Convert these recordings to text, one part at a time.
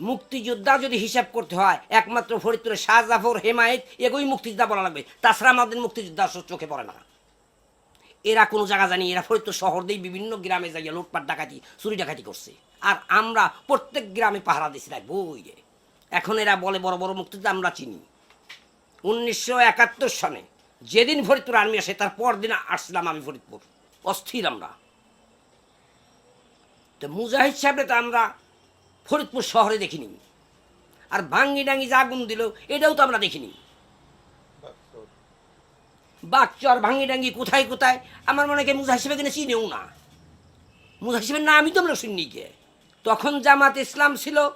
মুক্তিযোদ্ধা যদি হিসাব করতে হয়, একমাত্র ফরিদপুরের শাহজাফর, হেমায়েত এগুই মুক্তিযোদ্ধা বলা লাগবে। তাছাড়া আমাদের মুক্তিযোদ্ধা চোখে পড়ে না। এরা কোনো জায়গা জানি, এরা ফরিদপুর শহর দিয়ে বিভিন্ন গ্রামে যাইয়া লুটপাট, ডাকাতি, চুরি ডাকাতি করছে। আর আমরা প্রত্যেক গ্রামে পাহারা দিছি রাখ বই এখন এরা বলে, বড় বড় মুক্তিযোদ্ধা আমরা চিনি। উনিশশো একাত্তর সনে যেদিন ফরিদপুর আর্মি আসে, তার পর দিন আসলাম আমি ফরিদপুর। অস্থির আমরা। তো মুজাহিদ সাহেবরে তো আমরা ফরিদপুর শহরে দেখিনি। আর ভাঙ্গি ডাঙ্গি যে আগুন দিল, এটাও তো আমরা দেখিনি। বাকচর ভাঙ্গি ডাঙ্গি কোথায় কোথায়? আমার মনে হয় মুজা হিসেবে কিনে চিনেও না। মুজা হিসেবে না আমি তো আমরা শুনিনি কে। তখন জামাত ইসলাম ছিল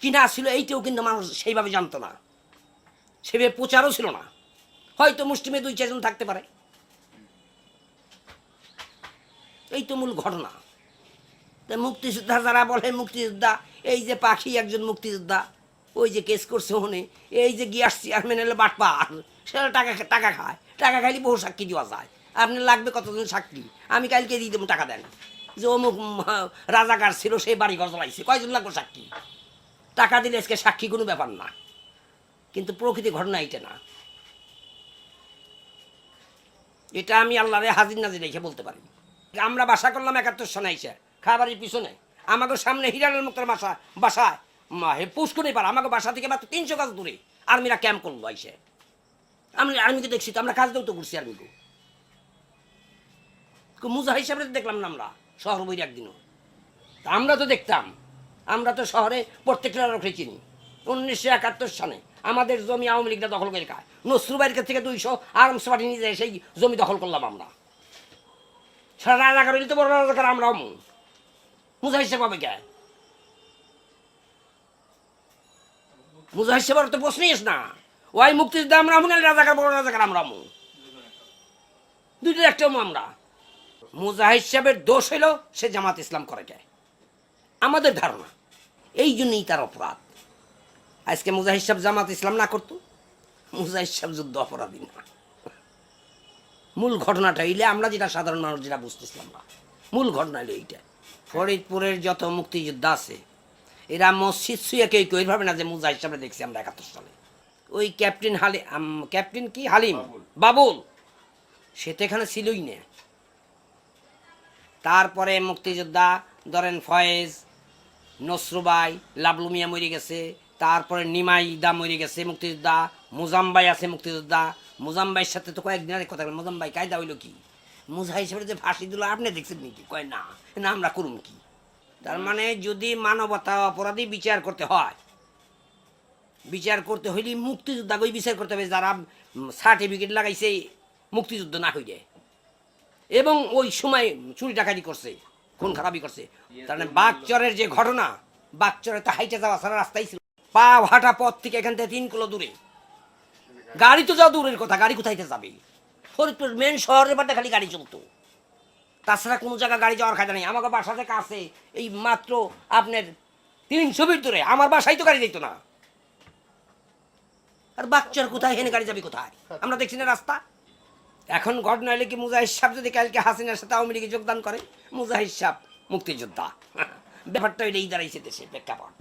কি না ছিল, এইটাও কিন্তু মানুষ সেইভাবে জানতো না। সেভাবে প্রচারও ছিল না। হয়তো মুসলিমে দুই চারজন থাকতে পারে। এই তো মূল ঘটনা। তা মুক্তিযোদ্ধা যারা বলে মুক্তিযোদ্ধা, এই যে পাখি একজন মুক্তিযোদ্ধা, ওই যে কেস করছে ওখানে এই যে গিয়াস চেয়ারম্যান এলে বাটপার সেটা টাকা টাকা খায়। টাকা খাইলে বহু সাক্ষী দেওয়া যায়। আপনি লাগবে কতজন সাক্ষী? আমি কালকে দিয়ে দেবো টাকা দেন। যে অমুক রাজাকার ছিল, সে বাড়ি ঘর জ্বলাইছে। কয়জন লাগবে সাক্ষী? টাকা দিলে আজকে সাক্ষী কোনো ব্যাপার না। কিন্তু প্রকৃতি ঘটনা এটা না। এটা আমি আল্লাহরে হাজির নাজির রেখে বলতে পারি। আমরা বাসা করলাম একাত্তর সনে আইসে। খাবারের পিছনে। আমাকে সামনে হিরানের মুক্তার বাসা বাসায়। মা- হে পুষ্করে পার আমাকে বাসা থেকে মাত্র তিনশো গাছ দূরে। আর্মিরা ক্যাম্প করল আইসে। আমি আর্মিকে দেখছি, তো আমরা কাজ তো করছি আর্মিকে। মুজা হিসাবে দেখলাম না আমরা, শহর বই একদিনও। তা আমরা তো দেখতাম। আমরা তো শহরে প্রত্যেকটা লোককে চিনি। উনিশশো একাত্তর সালে আমাদের জমি আওয়ামী লীগটা দখল করে খায়। নসরুবাইয়ের কাছ থেকে দুইশো আরামস পার্টি নিয়ে যায় সেই জমি দখল করলাম আমরা। সারা রাজাকার বড় রাজাকার আমরাও মুজা কে? তো না। ওই রাজাকার, বড় রাজাকার আমরা আমরা। মুজাহিদ সাহেবের দোষ হইল সে জামাত ইসলাম করে যায় আমাদের ধারণা। এই জন্যই তার অপরাধ। আজকে মুজাহিদ সাহেব জামাত ইসলাম না করতো মুজাহিদ সাহেব যুদ্ধ অপরাধী না। মূল ঘটনাটা হইলে আমরা যেটা সাধারণ মানুষ যেটা বুঝতেছিলাম না, মূল ঘটনা হইলে এইটা। ফরিদপুরের যত মুক্তিযোদ্ধা আছে এরা মসজিদ শুয়ে কেউ কেউ ভাবে না যে মুজাহিদ সাহেব দেখছি আমরা একাত্তর সালে। ওই ক্যাপ্টেন হালি ক্যাপ্টেন কি? হালিম। বাবুল। সে তো এখানে ছিলই না। তারপরে মুক্তিযোদ্ধা ধরেন ফয়েজ নসরুবাই লাবলু মিয়া মরে গেছে। তারপরে নিমাই দা মরে গেছে মুক্তিযোদ্ধা মুজাম্বাই আছে মুক্তিযোদ্ধা। মুজাম্বাইয়ের সাথে তো কয়েকদিন আগে কথা বলে মুজাম্বাই কায়দা হইল কি? মুজা হিসেবে যে ফাঁসি দিল, আপনি দেখছেন নাকি? কয়, না না, আমরা করুম কি? তার মানে যদি মানবতা অপরাধী বিচার করতে হয়, বিচার করতে হইলে মুক্তিযোদ্ধাকেই বিচার করতে হবে, যারা সার্টিফিকেট লাগাইছে, মুক্তিযুদ্ধ না হইলে। এবং ওই সময় চুরি ডাকাতি করছে, খুন খারাপি করছে। তার মানে বাগচরের যে ঘটনা বাগচরে তো হাইটে যাওয়া সারা রাস্তাই ছিল। পা ভাটা পথ থেকে এখান থেকে তিন কিলো দূরে। গাড়ি তো যাওয়া দূরের কথা, গাড়ি কোথায় যাবে? ফরিদপুর মেন শহরের বাদে খালি গাড়ি চলতো। তাছাড়া কোনো জায়গায় গাড়ি যাওয়ার খাজা নেই। আমাকে বাসা থেকে আসে এই মাত্র আপনার তিনশো ফিট দূরে। আমার বাসায় তো গাড়ি যেত না। আর বাচ্চার কোথায়? হেনে গাড়ি যাবে কোথায়? আমরা দেখছি না রাস্তা। এখন ঘটনা হলে কি, মুজাহিদ সাহেব যদি কালকে হাসিনার সাথে আওয়ামী লীগে যোগদান করে, মুজাহিদ সাহেব মুক্তিযোদ্ধা। ব্যাপারটা এটাই দাঁড়াইছে দেশে প্রেক্ষাপট।